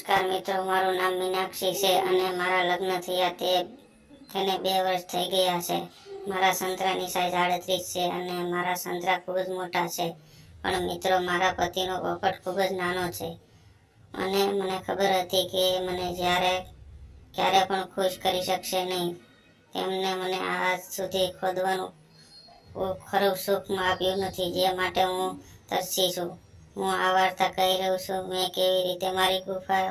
નમસ્કાર મિત્રો મારું નામ મીનાક્ષી છે અને મારા લગ્ન થયા તે તેને બે વર્ષ થઈ ગયા છે. મારા સંતરાની સાઈઝ આડત્રીસ છે અને મારા સંતરા ખૂબ જ મોટા છે. પણ મિત્રો, મારા પતિનો પોપટ ખૂબ જ નાનો છે. અને મને ખબર હતી કે મને જ્યારે ક્યારે પણ ખુશ કરી શકશે નહીં. તેમને મને આજ સુધી ખોદવાનું ખરું સુખમાં આપ્યું નથી, જે માટે હું તરસી છું. હું આ વાર્તા કહી રહ્યો છું. મેં કેવી રીતે મારી ગુફા,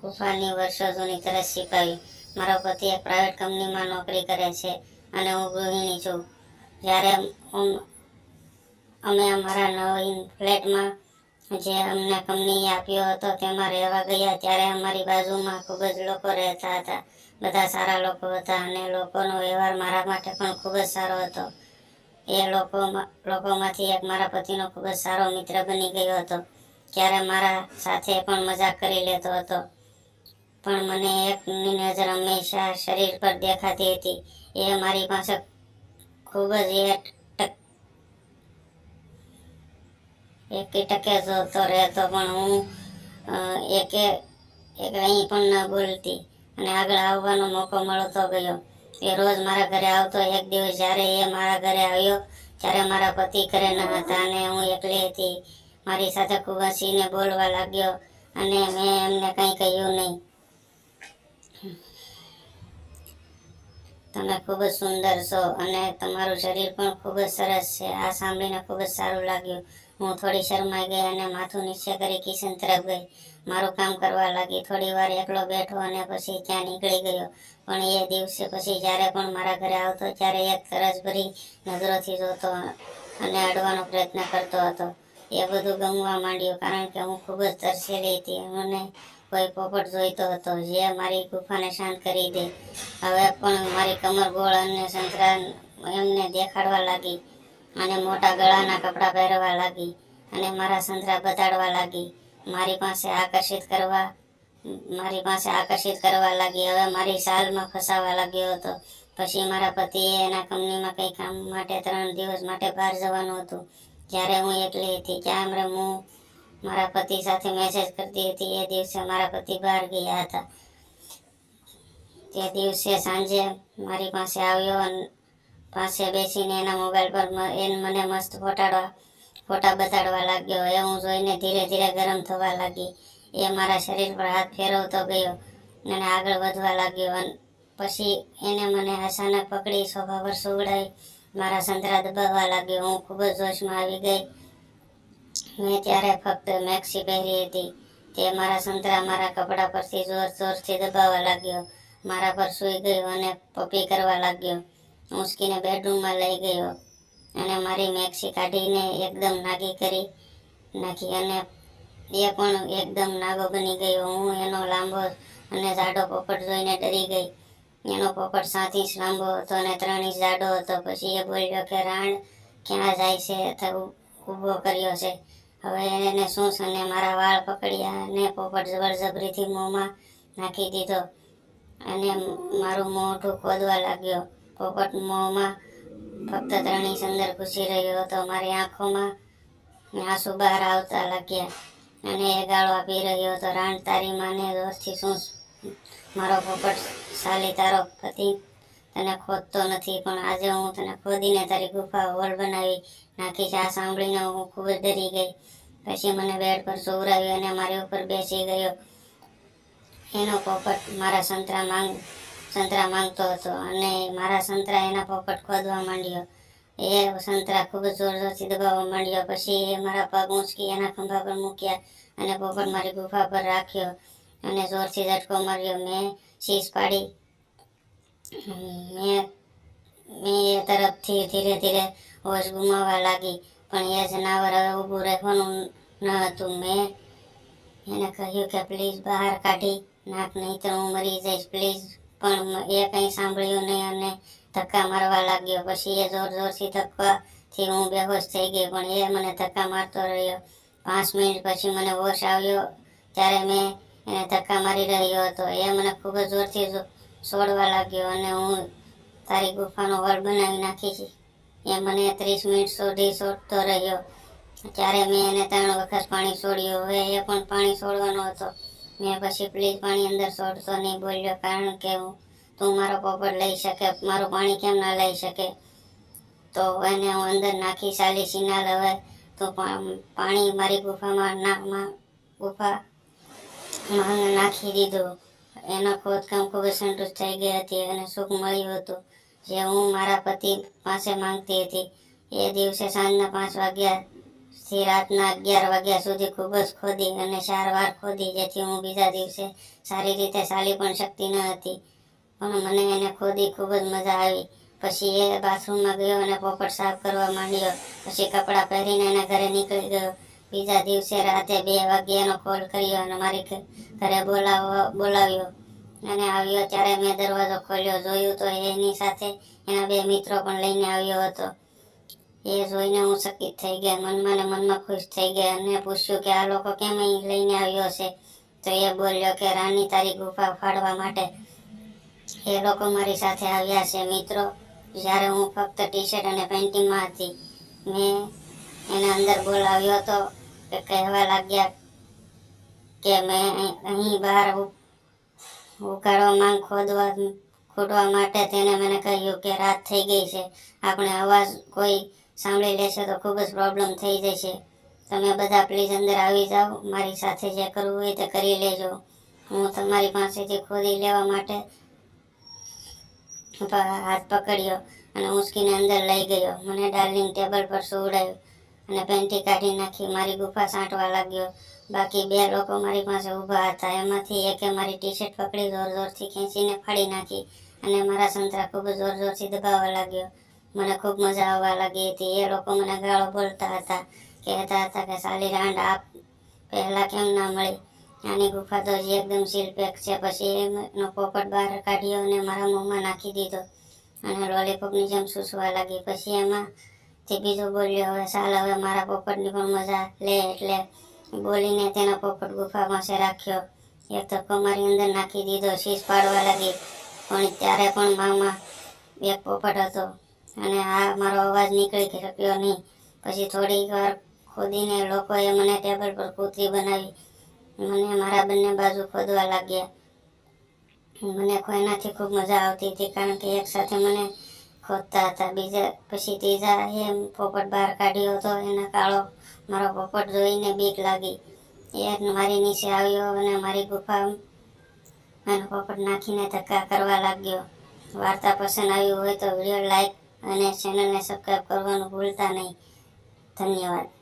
ગુફાની વર્ષો જૂની તરફ શીખવી મારો પતિ એક પ્રાઇવેટ કંપનીમાં નોકરી કરે છે અને હું ગૃહિણી છું. જ્યારે અમે અમારા નવીન ફ્લેટમાં જે અમને કંપનીએ આપ્યો હતો તેમાં રહેવા ગયા ત્યારે અમારી બાજુમાં ખૂબ જ લોકો રહેતા હતા. બધા સારા લોકો હતા અને લોકોનો વ્યવહાર મારા માટે પણ ખૂબ જ સારો હતો. એ લોકોમાં, લોકોમાંથી એક મારા પતિનો ખૂબ જ સારો મિત્ર બની ગયો હતો. ક્યારે મારા સાથે પણ મજાક કરી લેતો હતો. પણ મને એકની નજર હંમેશા શરીર પર દેખાતી હતી. એ મારી પાસે ખૂબ જ એ એકે ટકે જોતો રહેતો, પણ હું એકે, એક અહીં પણ ન બોલતી. અને આગળ આવવાનો મોકો મળતો ગયો. એ રોજ મારા ઘરે આવતો એક દિવસ જ્યારે એ મારા ઘરે આવ્યો, ત્યારે મારા પતિ ઘરે ન હતા અને હું એકલી હતી. મારી સાથે ખૂબ હસીને બોલવા લાગ્યો અને મેં એમને કંઈ કહ્યું નહીં. તમે ખૂબ જ સુંદર છો અને તમારું શરીર પણ ખૂબ જ સરસ છે. આ સાંભળીને ખૂબ જ સારું લાગ્યું. હું થોડી શરમાઈ ગઈ અને માથું નીચે કરી કિશન તરફ ગઈ. મારું કામ કરવા લાગી. થોડી વાર એકલો બેઠો અને પછી ત્યાં નીકળી ગયો. પણ એ દિવસે પછી જ્યારે પણ મારા ઘરે આવતો ત્યારે એક તરસ ભરી નજરોથી જોતો અને અડવાનો પ્રયત્ન કરતો હતો. એ બધું ગમવા માંડ્યું કારણ કે હું ખૂબ જ તરસેલી હતી. મને કોઈ પોપટ જોઈતો હતો જે મારી ગુફાને શાંત કરી દે. હવે પણ મારી કમર ગોળ અને સંતરા એમને દેખાડવા લાગી અને મોટા ગળાના કપડાં પહેરવા લાગી અને મારા સંતરા બતાડવા લાગી. મારી પાસે આકર્ષિત કરવા, મારી પાસે આકર્ષિત કરવા લાગી હવે મારી સાલમાં ફસાવા લાગ્યો હતો. પછી મારા પતિએ એના કંપનીમાં કંઈ કામ માટે ત્રણ દિવસ માટે બહાર જવાનું હતું. જ્યારે હું એકલી હતી ક્યાંરે હું મારા પતિ સાથે મેસેજ કરતી હતી. એ દિવસે મારા પતિ બહાર ગયા હતા. તે દિવસે સાંજે મારી પાસે આવ્યો અને પાસે બેસીને એના મોબાઈલ પર એને મને મસ્ત ફોટાડવા ફોટા બતાડવા લાગ્યો. એ હું જોઈને ધીરે ધીરે ગરમ થવા લાગી. એ મારા શરીર પર હાથ ફેરવતો ગયો અને આગળ વધવા લાગ્યો. પછી એને મને અચાનક પકડી સોફા પર સુવડાઈ, મારા સંતરા દબાવવા લાગ્યો. હું ખૂબ જ જોશમાં આવી ગઈ. મેં ત્યારે ફક્ત મેક્સી પહેરી હતી. તે મારા સંતરા મારા કપડા પરથી જોર જોરથી દબાવવા લાગ્યો. મારા પર સૂઈ ગયો અને પપી કરવા લાગ્યો. ઉંચકીને બેડરૂમમાં લઈ ગયો. અને મારી મેક્સી કાઢીને એકદમ નાગી કરી નાખી અને એ પણ એકદમ નાગો બની ગયો. હું એનો લાંબો અને જાડો પોપટ જોઈને ડરી ગઈ. એનો પોપટ સાત ઇંચ લાંબો હતો અને ત્રણ ઇંચ જાડો હતો. પછી એ બોલ્યો કે, રાણ, ક્યાં જાય છે અથવા ઊભો કર્યો છે. હવે એને શું છે અને મારા વાળ પકડ્યા અને પોપટ જબરજબરીથી મોંમાં નાખી દીધો અને મારું મોઢું ખોદવા લાગ્યો. પોપટ મોંમાં ફક્ત ત્રણેય અંદર ઘૂસી રહ્યો હતો. મારી આંખોમાં આંસુ બહાર આવતા લાગ્યા અને એ ગાળો આપી રહ્યો હતો. રાણ તારી માને જોરથી શું મારો પોપટ સાલી તારો પતિ તને ખોદતો નથી, પણ આજે હું તને ખોદીને તારી ગુફા હોલ બનાવી નાખીશ. આ સાંભળીને હું ખૂબ જ ડરી ગઈ. પછી મને બેડ પર સુવરાવી અને મારી ઉપર બેસી ગયો. એનો પોપટ મારા સંતરા માંગ સંતરા માંગતો હતો અને મારા સંતરા એના પોપટ ખોદવા માંડ્યો. એ સંતરા ખૂબ જોર જોરથી દબાવવા માંડ્યો. પછી એ મારા પગ ઊંચકી એના ખંભા પર મૂક્યા અને પોપટ મારી ગુફા પર રાખ્યો અને જોરથી ઝટકો માર્યો. મેં શીશ પાડી. મેં મેં એ તરફથી ધીરે ધીરે હોશ ગુમાવવા લાગી, પણ એ જનાવર હવે ઊભું રહેવાનું ન હતું. મેં એને કહ્યું કે, પ્લીઝ બહાર કાઢી નાખ નહીં તો હું મરી જઈશ. પ્લીઝ પણ એ કંઈ સાંભળ્યું નહીં અને ધક્કા મારવા લાગ્યો. પછી એ જોર જોરથી ધક્કાથી હું બેહોશ થઈ ગઈ, પણ એ મને ધક્કા મારતો રહ્યો. પાંચ મિનિટ પછી મને હોશ આવ્યો ત્યારે મેં એને ધક્કા મારી રહ્યો હતો. એ મને ખૂબ જ જોરથી છોડવા લાગ્યો અને હું તારી ગુફાનો વળ બનાવી નાખી છે. એ મને ત્રીસ મિનિટ સુધી છોડતો રહ્યો. ત્યારે મેં એને ત્રણ વખત પાણી છોડ્યું. હવે એ પણ પાણી છોડવાનો હતો. મેં પછી પ્લીઝ પાણી અંદર છોડશો નહીં બોલ્યો કારણ કે હું, તું મારો પોપટ લઈ શકે, મારું પાણી કેમ ના લઈ શકે? તો એને હું અંદર નાખી સાલી સિનાલ હવે, તો પાણી મારી ગુફામાં નાકમાં ગુફા નાખી દીધું. એના ખોદકામ ખૂબ જ સંતુષ્ટ થઈ ગઈ હતી અને સુખ મળ્યું હતું. જે હું મારા પતિ પાસે માંગતી હતી. એ દિવસે સાંજના પાંચ વાગ્યા થી રાતના અગિયાર વાગ્યા સુધી ખૂબ જ ખોદી અને સારવાર ખોદી, જેથી હું બીજા દિવસે સારી રીતે ચાલી પણ શકતી ન હતી. પણ મને એને ખોદી ખૂબ જ મજા આવી. પછી એ બાથરૂમમાં ગયો અને પોપટ સાફ કરવા માંડ્યો. પછી કપડાં પહેરીને એના ઘરે નીકળી ગયો. બીજા દિવસે રાતે બે વાગ્યાનો કોલ કર્યો અને મારી ઘરે બોલાવવા બોલાવ્યો. અને આવ્યો ત્યારે મેં દરવાજો ખોલ્યો. જોયું તો એની સાથે એના બે મિત્રો પણ લઈને આવ્યો હતો. એ જોઈને હું ચકિત થઈ ગયા. મનમાં ને મનમાં ખુશ થઈ ગયા. અને પૂછ્યું કે આ લોકો કેમ અહીં લઈને આવ્યો છે? તો એ બોલ્યો કે રાની તારી ગુફા ફાડવા માટે એ લોકો મારી સાથે આવ્યા છે. મિત્રો, જ્યારે હું ફક્ત ટી શર્ટ અને પેન્ટિંગમાં હતી, મેં એને અંદર બોલાવ્યો હતો કે કહેવા લાગ્યા કે મેં અહીં- બહાર ઉ- માંગ ખોદવા ખોદવા માટે. તેને મને કહ્યું કે રાત થઈ ગઈ છે. આપણે અવાજ કોઈ સાંભળી લેશે તો ખૂબ જ પ્રોબ્લેમ થઈ જશે. તમે બધા પ્લીઝ અંદર આવી જાઓ. મારી સાથે જે કરવું હોય તે કરી લેજો. હું તમારી પાસેથી ખોદી લેવા માટે હાથ પકડ્યો અને ઉંચકીને અંદર લઈ ગયો. મને ડાર્લિંગ ટેબલ પર સુવડાયું અને પેન્ટી કાઢી નાખી. મારી ગુફા સાંટવા લાગ્યો. બાકી બે લોકો મારી પાસે ઊભા હતા. એમાંથી એકે મારી ટી શર્ટ પકડી જોર જોરથી ખેંચીને ફાડી નાખી અને મારા સંતરા ખૂબ જોર જોરથી દબાવવા લાગ્યો. મને ખૂબ મજા આવવા લાગી હતી. એ લોકો મને ગાળો બોલતા હતા, કહેતા હતા કે સાલી રાંડ આપ, પહેલાં કેમ ના મળી? આની ગુફા તો હજી એકદમ સીલ પેક છે. પછી એનો પોપટ બહાર કાઢ્યો અને મારા મોંમાં નાખી દીધો અને લોલીપોપની જેમ સૂસવા લાગી. પછી એમાં તે બીજો બોલ્યો, હવે સાલ, હવે મારા પોપટની પણ મજા લે એટલે બોલીને તેનો પોપટ ગુફા પાસે રાખ્યો. એક ધક્કો મારી અંદર નાખી દીધો, શીશ પાડવા લાગી. પણ ત્યારે પણ મામા એક પોપટ હતો. અને આ મારો અવાજ નીકળી શક્યો નહીં. પછી થોડીક વાર ખોદીને લોકોએ મને ટેબલ પર કૂતરી બનાવી. મને મારા બંને બાજુ ખોદવા લાગ્યા. મને કોઈનાથી ખૂબ મજા આવતી હતી, કારણ કે એક સાથે મને ખોદતા હતા. બીજા, પછી ત્રીજા એ પોપટ બહાર કાઢ્યો હતો. એના કાળો મારો પોપટ જોઈને બીક લાગી. એ મારી નીચે આવ્યો અને મારી ગુફા એનો પોપટ નાખીને ધક્કા કરવા લાગ્યો. વાર્તા પસંદ આવી હોય તો વીડિયો લાઈક અને ચેનલને સબસ્ક્રાઈબ કરવાનું ભૂલતા નહીં. ધન્યવાદ.